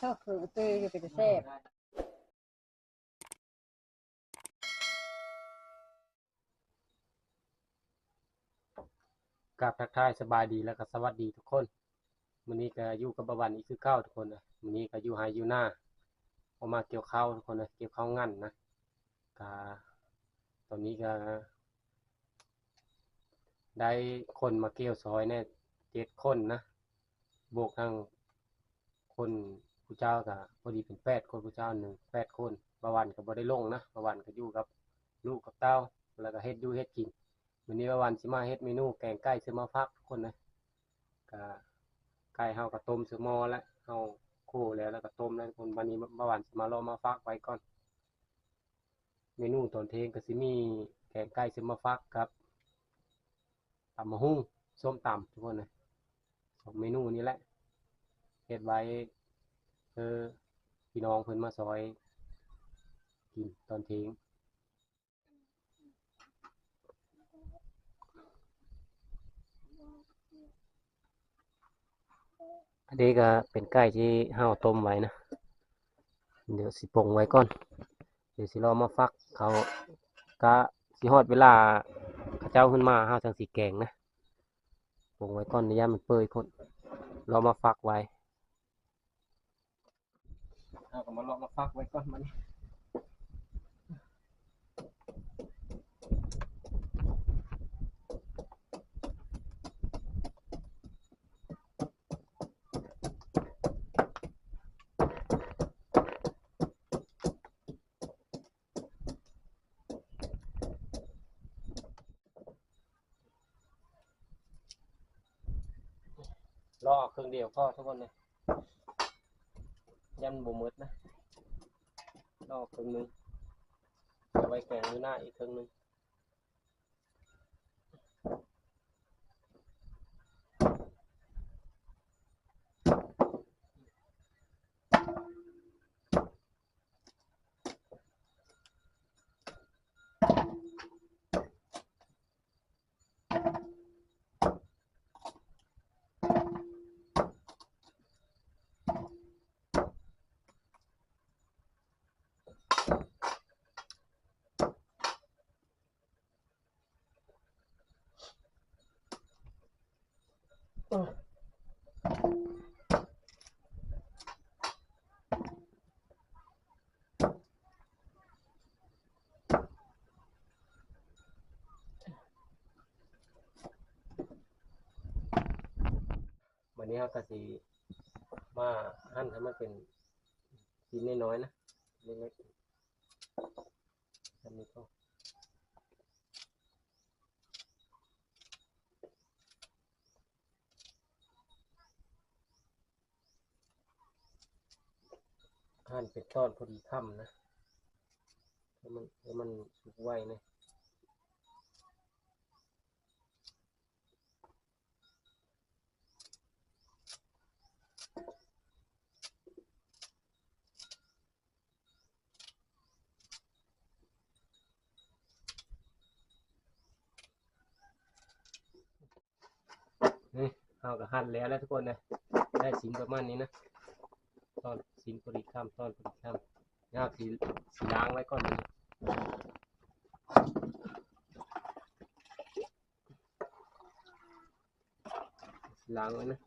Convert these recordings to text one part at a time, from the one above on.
เท่าคือตื้ออยู่เป็นแซ่บกับทักทายสบายดีแล้วก็สวัสดีทุกคนมื้อนี้ก็อยู่กับบวันอีกคือเก่าทุกคนนะมื้อนี้ก็อยู่ไฮอยู่หน้าออกมาเกี่ยวข้าวทุกคนนะเกี่ยวข้าวงั้นนะก็ตอนนี้ก็ ได้คนมาเกี่ยวซอยเนี่ยเจ็ดคนนะบวกทั้งคน ผู้เจ้าก็พอดีเป็นแปดคนผู้เจ้าหนึ่งแปดคนบาวันก็บ่ได้ลงนะบาวันก็อยู่กับลูกกับเต้าแล้วก็เฮ็ดอยู่เฮ็ดกินวันนี้ว่าวันสิมาเฮ็ดเมนูแกงไก่ซื้อมาฟักทุกคนนะก็ไก่เฮาก็ต้มซื้อมอแล้วเฮาคู่แล้วแล้วก็ต้มแล้วคนวันนี้ว่าวันสิมารอมาฟักไว้ก่อน เมนูตอนเทงก็สิมีแกงไก่ซื้อมาฟักกับตำมะฮุ่งส้มตำทุกคนนะสองเมนูนี้แหละเฮ็ดไว้ เออพี่น้องเพิ่นมาซอย กินตอนเทงอันนี้ก็เป็นไก่ที่เฮาต้มไว้นะ เดี๋ยวสิปงไว้ก่อน เดี๋ยวสิรอมาฟักเขาก็สิฮอดเวลาเขาเจ้าขึ้นมาเฮาจังสิแกงนะปงไว้ก่อนในย่ามันเปื่อยคนรอมาฟักไว้ เฮาก็มารอมาฟักไว้ก่อนมันรอเครื่องเดียวพอทุกคนเลย ยันบ่หมดนะรอครึ่งหนึงเอาไว้แกงอยู่หน้าอีกครึ่งหนึง วันนี้เราก็สิมาหั่นให้มันเป็นชิ้นน้อยๆนะเล็กๆอันนี้ก็ หั่นเป็นตอนพอดีค่ำนะให้มันให้มันสุกไวนะนี่เอากับหั่นแล้วแล้วทุกคนนะได้ชิ้นประมาณนี้นะตอน ชิ้นพอดีคำตอนพอดีคำยากสีสีล้างไว้ก่อนเลยล้างไว้นะ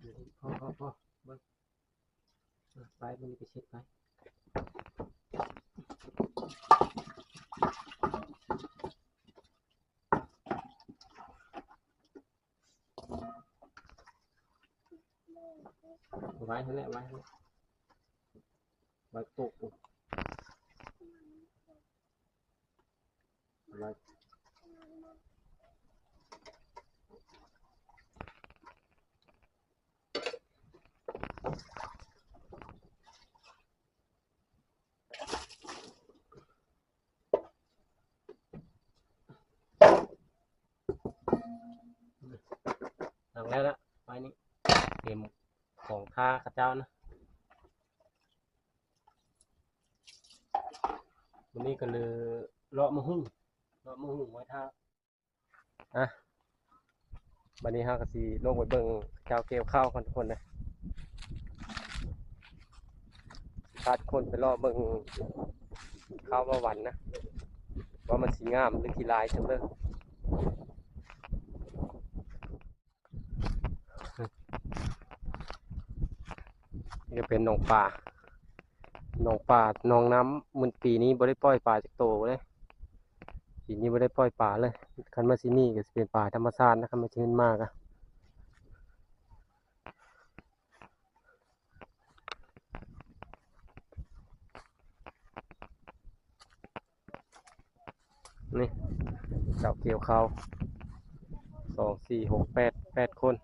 เดี๋ยวพอพอพอเบิ่งอะไปมันนี้ไปเช็ดไป ไว้ให้แหละไว้ไว้ตกไว้ พาข้าเจ้านะวันนี้ก็เลยเลาะมะฮุ่งเลาะมะฮุ่งไว้ท่าอะวันนี้ฮะก็สีลงไปเบิ่งเจ้าเกลีข้าวคนทุกคนนะพาดคนไปเลาะเบิ่งข้าว่าวันนะ ว่ามันสีงามหรือขี้ลายจังเลย เป็นหนองป่าหนองป่าหนองน้ำมันปีนี้บ่ได้ปล่อยปลาจากโตเลยปีนี้บ่ได้ปล่อยปลาเลยคันมาสินี่ก็สิเป็นป่าธรรมชาตินะคันมาสิเห็นมากอะนี่เจ้าเกี่ยวเขาสองสี่หกแปดแปดคน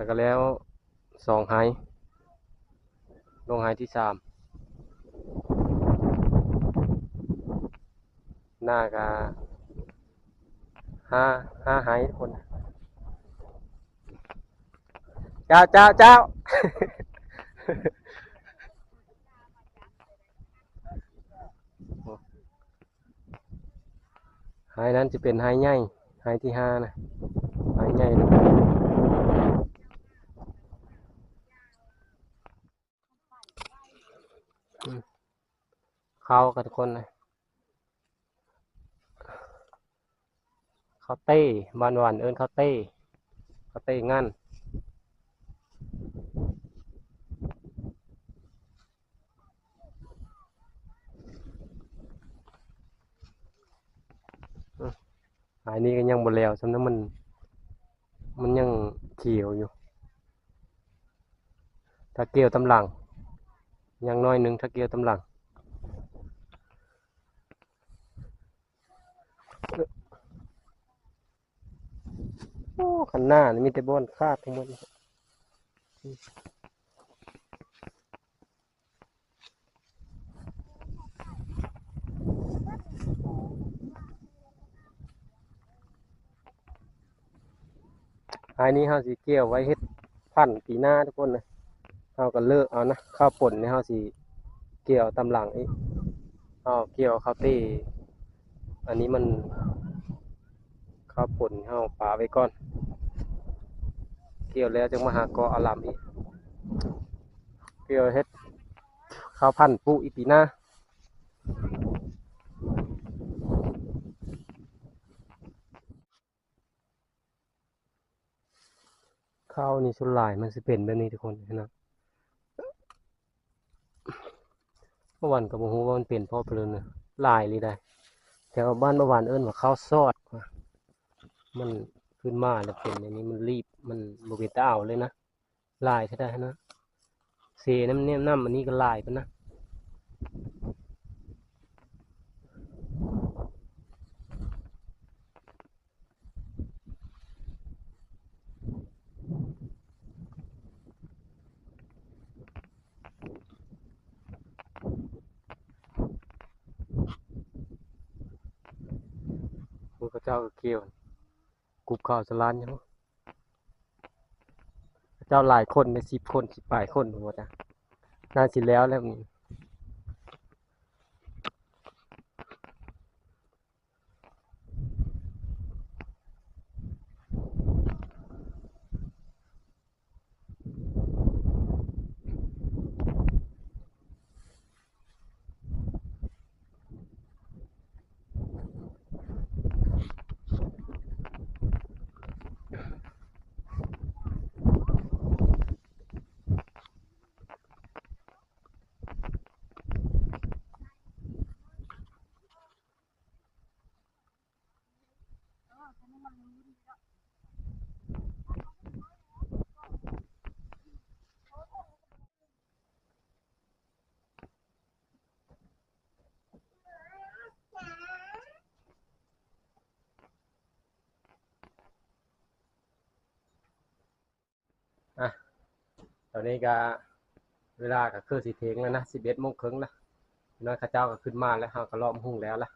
เสร็จก็แล้วสองไฮลงไฮที่สามหน้ากาห้าห้าไฮทุกคน เจ้าเจ้าเจ้าไฮนั้นจะเป็นไฮใหญ่ไฮที่ห้านะไฮใหญ่นะ เขากับทุกคนเลยเขาเต้บานหวานเอิญเขาเต้เขาเต้งานอันนี้ก็ยังบ่แล้วสำนั้นมัน มันยังเขียวอยู่ ถ้าเกี่ยวตำหลัง ยังน้อยหนึ่งถ้าเกี่ยวตำหลัง อ้ขันหน้านี่มีแต่บอนคาดทั้งหมดเลยอันนี้เฮาสิเกี่ยวไว้เฮ็ดพันปีหน้าทุกคนเลยเฮาก็เลิกเอานะข้าวป่นนี่เฮาสิเกี่ยวตำหลังอีกเอาเกี่ยวข้าวต้อันนี้มันข้าวป่นเฮาปาไว้ก่อน เกี่ยวแล้วจึงมาหาเกาะอาลามอีกเกี่ยวเฮ็ดข้าวพันธุ์ปุอีปีหน้าข้าวนี่สุดหลายมันสิเป็นแบบนี้ทุกคนนะเมื่อวันกับโมโหว่ามันเป็นเพราะเพลินนะหลายเลยได้แถวบ้านเมื่อวานเอิ้นว่าข้าวซอดมัน ขึ้นมาแล้วเป็นอันนี้มันรีบมันบเป็นตาเอาเลยนะลายใช่ได้นะเซน้ำเนี่ยน้ำอันนี้ก็ลายไปนะพระเจ้าก็เกี่ยว กรุบข่าวสลานยังเจ้าหลายคนในสิบคนสิบปลายคนหมดนะน่าสิแล้วแล้วนี่ ตอนนี้ก็เวลาก็คือสิเทงแล้วนะสิบเอ็ดโมงครึ่งละน้อยข้าเจ้าก็ขึ้นมาแล้วเฮาก็ล้อมหุ่งแล้วล่ะ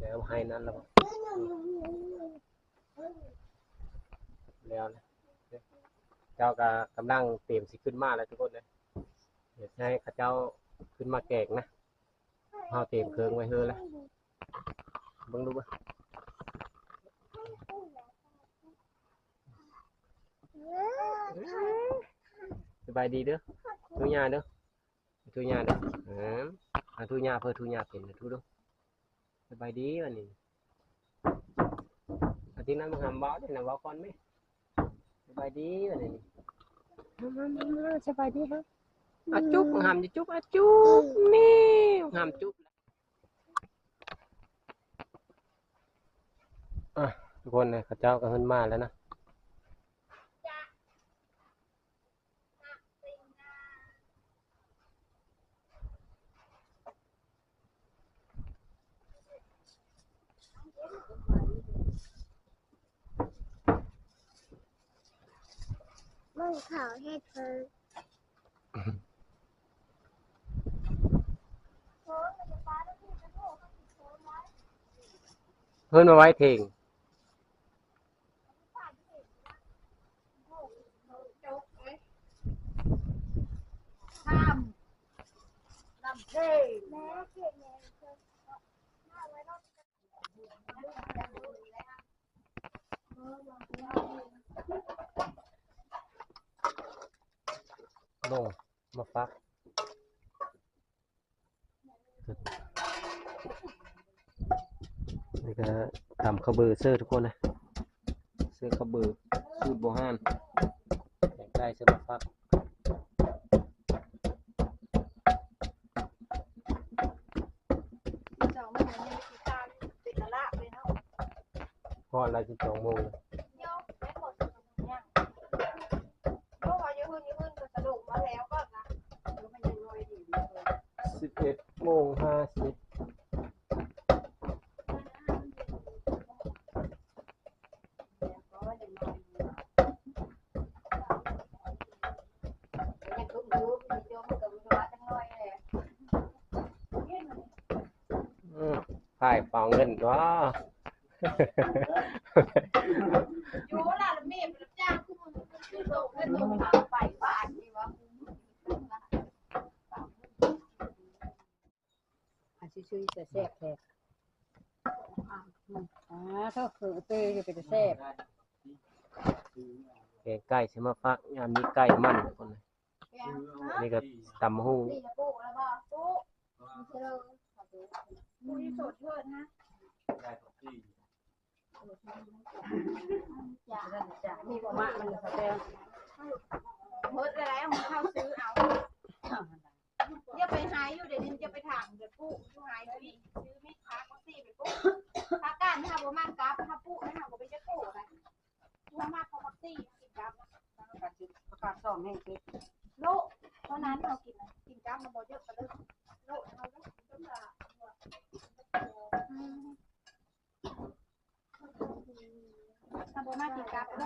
แล้วให้นั้นแล้วบ่แล้วนะเจ้าก็กำลังเตรียมสิขึ้นมาแล้วทุกคนเลยเดี๋ยวให้ข้าเจ้าขึ้นมาแกงนะเฮาเตรียมเครื่องไว้เฮ้อแล้วบิ่งดูบ่ สบายดีเด้อทุญาเด้อทุญาเด้ออ่าอ่าทุญาเพื่อทุญาเป็นนะทุกเด้อสบายดีวันนี้อาทิตย์นั้นมึงหำเว้าได้นะเว้าก่อนไหมสบายดีวันนี้สบายดีครับอะจุ๊บหามจะจุ๊บอะจุ๊บนี่หามจุ๊บอะทุกคนนะข้าเจ้าก็ขึ้นมาแล้วนะ มึงเขาให้เธอเพิ่นมาไว้เทง ข้าม ลำเท่แม่เก่งแม่เธอลงมาฟักนี่ก็ทำข้าวเบอร์เซอร์ทุกคนนะเสื้อข้าวเบอร์สูตรโบราณอยากได้เสื้อมาฟักสองมันยังมีตาติดตะละเลยเนาะเพราะอะไรที่สองโมง โยกไม่หมดยังเพราะว่าเยอะขึ้นเยอะขึ้นก็สรุปมาแล้วก็นะเดี๋ยวมันยังน้อยดีอยู่เลย สิบเอ็ดโมงห้าสิบ เพราะว่ายังน้อยอยู่ อืมถ่ายป่าเงินว้าอยู่ล่ะแล้วแม่เป็นจ้างคือมึงคือโตเงินโตทาไปบ้านนี่วะอันชื่อๆจะแซ่บแท้อ่าถ้าคือเตยจะเป็นแซ่บแกงไก่ใช่ไหมฟักยามมีไก่มันคน นี่ก็ตำหูนี่จะปุ๊แล้วบ่ปุ๊เชิญปุ๊ที่สดเชิญฮะจ้าจ้ามีบ่มามันจะแซ่บเฮ็ดแล้วมันเข้าซื้อเอาอย่าไปหายอยู่เดี๋ยวนี้จะไปถามเดี๋ยวปุ๊อยู่หายพี่ซื้อมีดค้าก็สี่ไปปุ๊ถ้าการถ้าบ่มากกราฟถ้าปุ๊นะบ่ไปจะปุ๊นะถ้ามากเขาก็สี่กินกราฟนะประกาศสองให้คือโลเท่านั้นเรากินนะกินจ้ามันบ่เยอะไปเลยโลเราต้องต้องละถ้าบ่มากินกาไปเ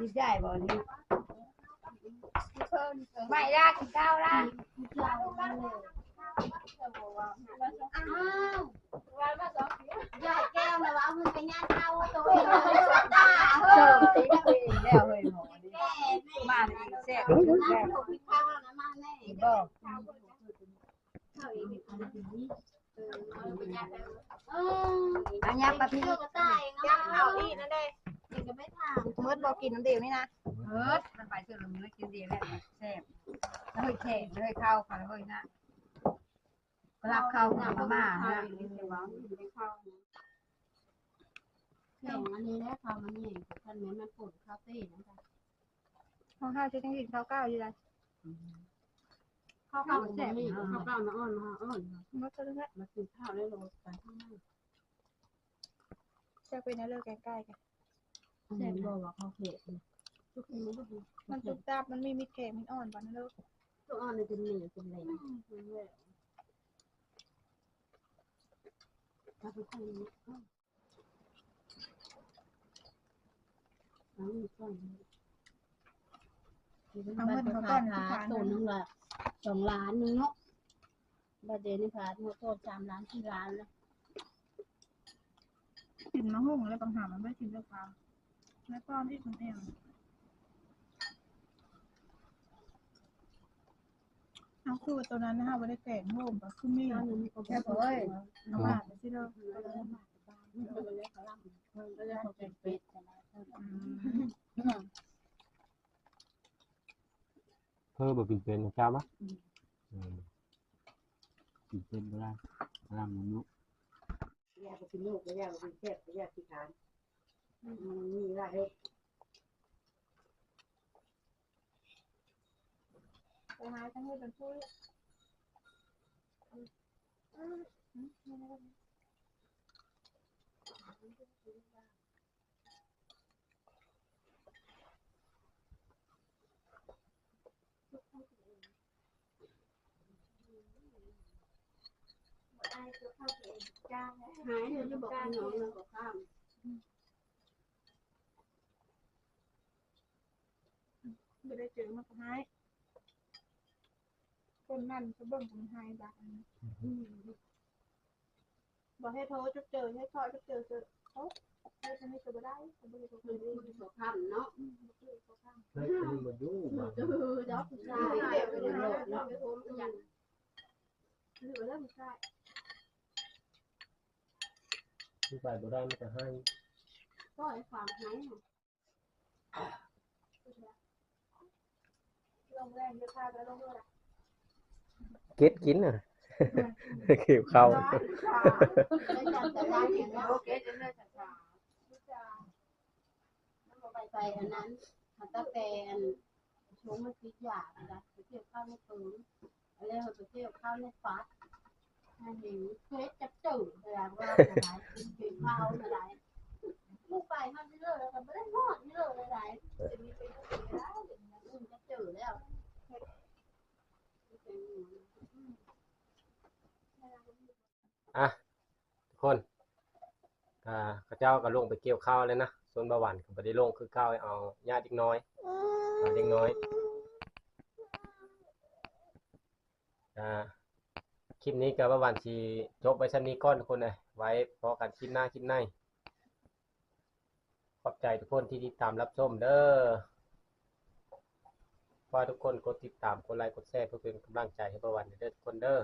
ลยไม่ได้กินหลายเนาะคนละเจแล้วก็พี่เกิดนี่ได้บ่นี่พี่เพิ่ กกินน้ำเดียวนี่นะเฮ้ยมันไปเชื่อลงแล้วกินเดียวแหละแซ่บแล้วเฮ้ยแข็งแล้วเฮ้ยเข้าค่ะแล้วเฮ้ยนะรับเข้ากับมาม่าฮะแข่งอันนี้แล้วเขามันนี่ท่านแม่มันปวดคาเฟ่นะคะห้องห้าจะต้องกินข้าวเก้าอยู่เลยข้าวเปล่าแซ่บข้าวเปล่ามาอ่อนมาอ่อนมันก็เลยมากินข้าวได้โลไปข้างหน้าจะเป็นเรื่องใกล้ๆกัน แซ่บบอกว่าเขาเผ็ดทุกคนมันก็ดูมันตุกตาบมันมีมิดแข็งมิดอ่อนปานนั้นเลยตัวอ่อนเลยเป็นเหนียวเป็นแรงถ้าเป็นคนนี้เอาเงินก่อนเอาเงินเขาก่อนหาตัวนึงละสองล้านนึงเนาะบัดเดี๋ยวนี้ค่ะหมดโทษสามล้านสี่ล้านแล้วกินมะฮุ่งแล้วบางหามันไม่กินด้วยความ แล้วก็ที่คุณเองเอาคือตัวนั้นนะคะไม่ได้แกงโฮมก็คือมีเจ้าหนึ่งก็แค่บอกว่าเอามาไปสิเราก็เลยมาบ้านก็เลยเขาล่ำก็เลยเขาเป็นเป็ดแต่ละเท่าไร่เพิ่นบ่เป็นเป็นเจ้ามั้ยกินเป็นเวลาร่างมนุษย์ยากเป็นโรคยาเป็นแคบยาที่ขาน มันมีหลายโรคไปหาทั้งให้เป็นผู้หายเลยจะบอกน้องแล้วก็ข้าม ไม่ได้เจอมาหายคนนั่นเขาเบิ่งคนหายบ้างบอกให้โทรจะเจอให้คอยจะเจอเจอเขาเขาจะไม่เจอได้เขาไม่ได้โทรคือเลยพูดเขาข้ามเนาะเฮ้ยมันบ่อยู่บ่เออเจ้าผู้ชายเด็กเป็นโรคเนาะไปโทษกันหรือว่าเริ่มใช่ที่ไปบ่ได้มันจะให้ก็ไอ้ความห ก็ดกินน่ะเกี่ยวข้าวได้จัดแต่ร้านเห็นแล้วโอเคจะเลิกจากสาไปไปอันนั้นตั้งแต่อันช่วงมันคิดอยากนะไปเที่ยวข้าวในปืนอะไรเขาไปเที่ยวข้าวในฟัดให้เห็นเฟซจับจืดเวลาว่าอะไรกินเกี่ยวข้าวอะไรลูกไปข้าวที่เลิกแล้วก็ไม่ได้ทอดที่เลิกอะไรจะมีเป็นก็ได้อื มจับจืดแล้วอะทุกคนอ่าเขาเจ้าก็ลงไปเกี่ยวข้าวแล้วนะส่วนบาหวันก็บ่ได้ลงคือข้าวเอาญาติเด็กน้อยเอาเด็กน้อยอ่าคลิปนี้ก็บาหวันสิจบไว้ชั้นนี้ก่อนทุกคนเลยไว้พอกันคลิปหน้าคลิปในขอบใจทุกคนที่ติดตามรับชมเด้อ ฝากทุกคนกดติดตาม กดไลค์ กดแชร์เพื่อเป็นกำลังใจให้ประวันเด้อทุกคนเด้อ